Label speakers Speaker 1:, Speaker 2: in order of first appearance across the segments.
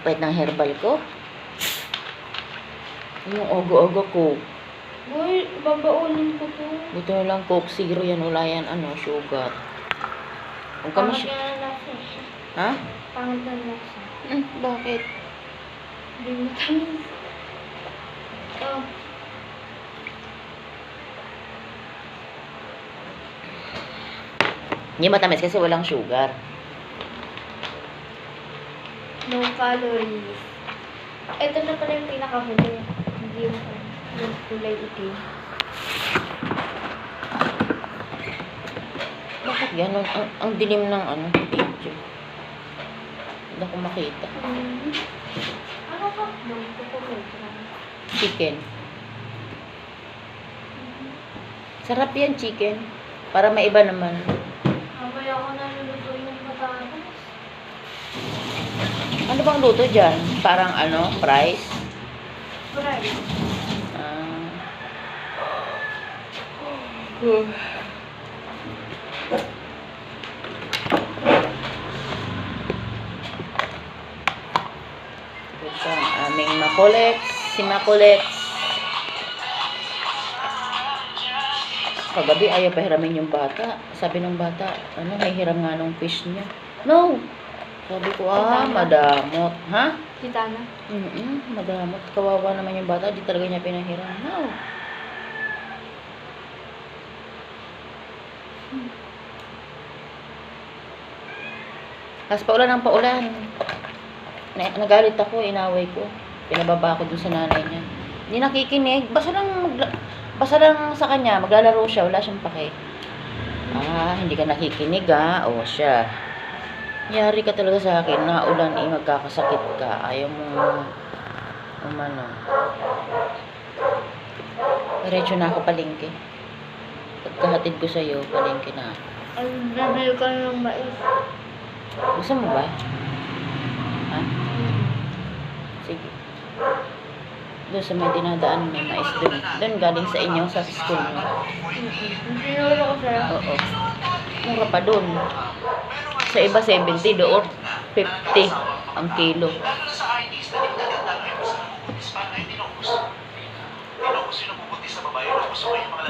Speaker 1: pait ng herbal ko. Yung ogo-ogo ko.
Speaker 2: Boy, babaunin ko to.
Speaker 1: Buto na lang Coke Zero yan. Wala yan, ano, sugar.
Speaker 2: Na lasa. eh.
Speaker 1: Ha?
Speaker 2: Pangit na lasa.
Speaker 1: Hmm, bakit?
Speaker 2: Hindi mo tamis. Oh,
Speaker 1: Hindi matamis kasi walang sugar.
Speaker 2: No calories. Ito na pala yung pinakahuli. Hindi yung, yung kulay itim.
Speaker 1: Bakit gano'n? Ang, ang dilim ng ano, video. Hindi ako makita.
Speaker 2: Mm. Ano lang.
Speaker 1: Chicken. Sarap yan, chicken. Para maiba naman.
Speaker 2: Abay ako naluluto yung patatas.
Speaker 1: Ano bang luto dyan? Parang ano, fries?
Speaker 2: Right.
Speaker 1: Ah. Ito ang aming makulets. Si makulets. Kagabi ayaw pahiramin yung bata. Sabi ng bata, ano, may hiram nga nung fish niya. No! Sabi ko, ah,
Speaker 2: Tama.
Speaker 1: madamot. Ha?
Speaker 2: Kita na.
Speaker 1: Mm madamot. Kawawa naman yung bata. Di talaga niya pinahiram. No. Tapos paulan ng paulan. Na, nagalit ako, inaway ko. Pinababa ko dun sa nanay niya. Hindi nakikinig. Basta lang, basta lang sa kanya, maglalaro siya. Wala siyang pake. Ah, hindi ka nakikinig ah. O siya. Yari ka talaga sa akin. Naulan eh, magkakasakit ka. Ayaw mo umano. Diretso na ako palengke. Pagkahatid ko sa'yo, palengke na.
Speaker 2: Ay, bibili ka na ng mais.
Speaker 1: Gusto mo ba? Ha? Sige. Doon sa may dinadaan may mais doon. Doon galing sa inyo sa school mo.
Speaker 2: Sinuro ko sa'yo.
Speaker 1: Oo. Mura pa doon. Sa iba 70 doon. 50 ang kilo.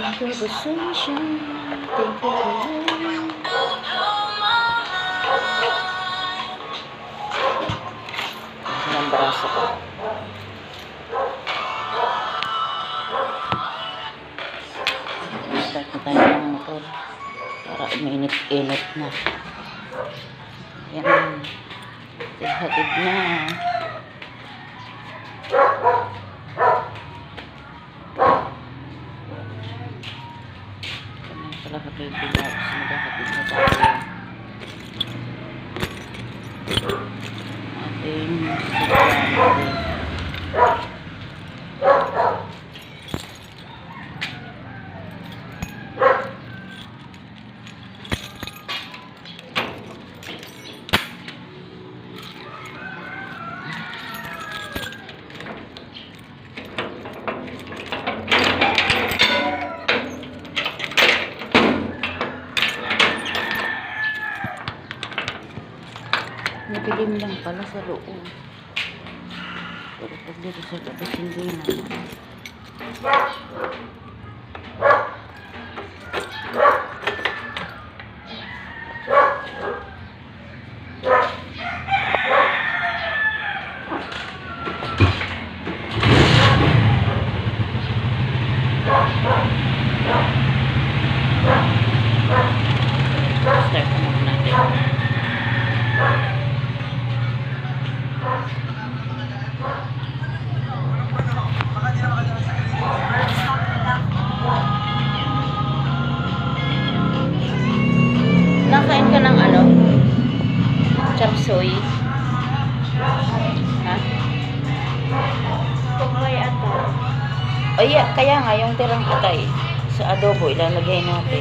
Speaker 1: Thank you for sunshine. Thank you for love. Ang ng braso ko. Start na tayo ng motor. Para uminit-init na. Yan. Hatid na. Kami pala kapibila. Maghahatid na tayo. Ating Madilim lang pala sa loob. Pero pag dito sa labas, hindi na. Yeah, kaya nga yung tirang patay sa adobo ilalagay natin.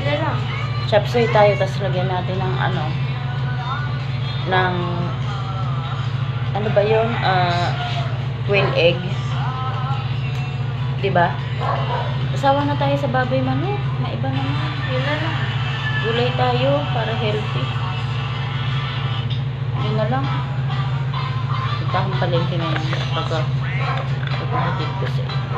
Speaker 1: suey tayo tapos lagyan natin ng ano ng ano ba yun? Ah, quail egg. 'Di ba? Asawa na tayo sa baboy manok. Maiba naman.
Speaker 2: Yun na lang.
Speaker 1: Gulay tayo para healthy. Yun na lang. Puntahan palengke ngayon. Pagka pagkahatid ko siya.